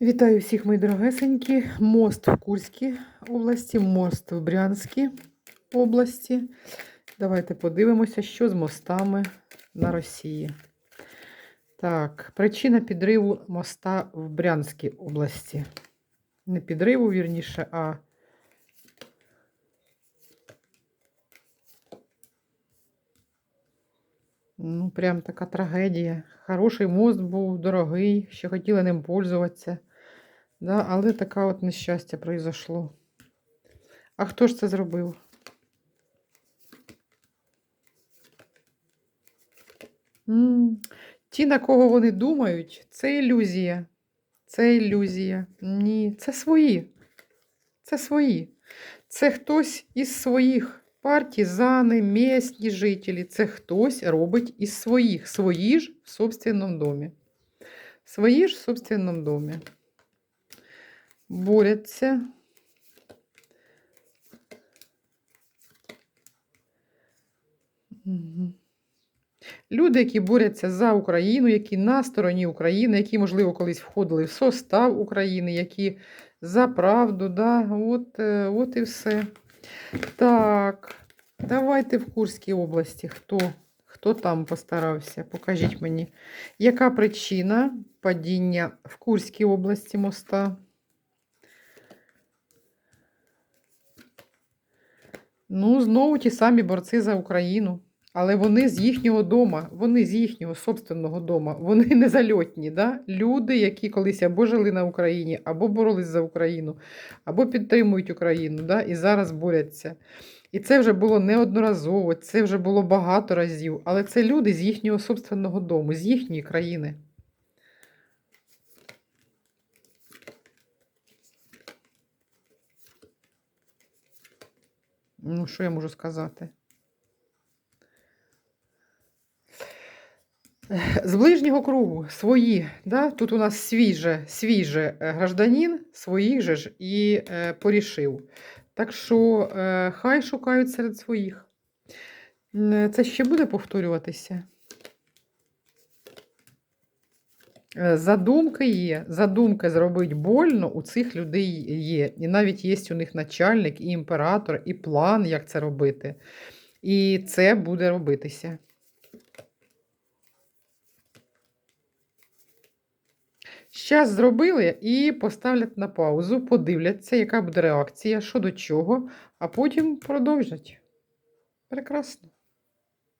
Вітаю всіх, мої дорогесенькі. Мост в Курській області, мост в Брянській області. Давайте подивимося, що з мостами на Росії. Так, причина підриву моста в Брянській області. Не підриву, вірніше, а Ну, прям така трагедія. Хороший мост був, дорогий, ще хотіли ним пользуватися. Да, але таке от нещастя произошло. А хто ж це зробив? М, Ті, на кого вони думають, це ілюзія. Це ілюзія. Ні, це свої. Це свої. Це хтось із своїх партизани, місні жителі. Це хтось робить із своїх. Свої ж в собственному домі. Свої ж в собственному домі. Борються. Люди, які борються за Україну, які на стороні України, які, можливо, колись входили в состав України, які за правду, да, от, е, от і все. Так, давайте в Курській області. Хто, хто там постарався? Покажіть мені. Яка причина падіння в Курській області моста? Ну, знову ті самі борці за Україну. Але вони з їхнього дома, вони з їхнього собственного дома, вони не зальотні. Да? Люди, які колись або жили на Україні, або боролись за Україну, або підтримують Україну, да? і зараз борються. І це вже було неодноразово, це вже було багато разів. Але це люди з їхнього собственного дому, з їхньої країни. Ну, що я можу сказати? З ближнього кругу свої, да? тут у нас свій же, свій же е, гражданин, своїх же ж і е, порішив. Так що е, хай шукають серед своїх. Це ще буде повторюватися. Е, Задумки є. Задумки зробити больно у цих людей є. І навіть є у них начальник, і імператор, і план, як це робити. І це буде робитися. Щас зробили і поставлять на паузу, подивляться, яка буде реакція, що до чого, а потім продовжать. Прекрасно.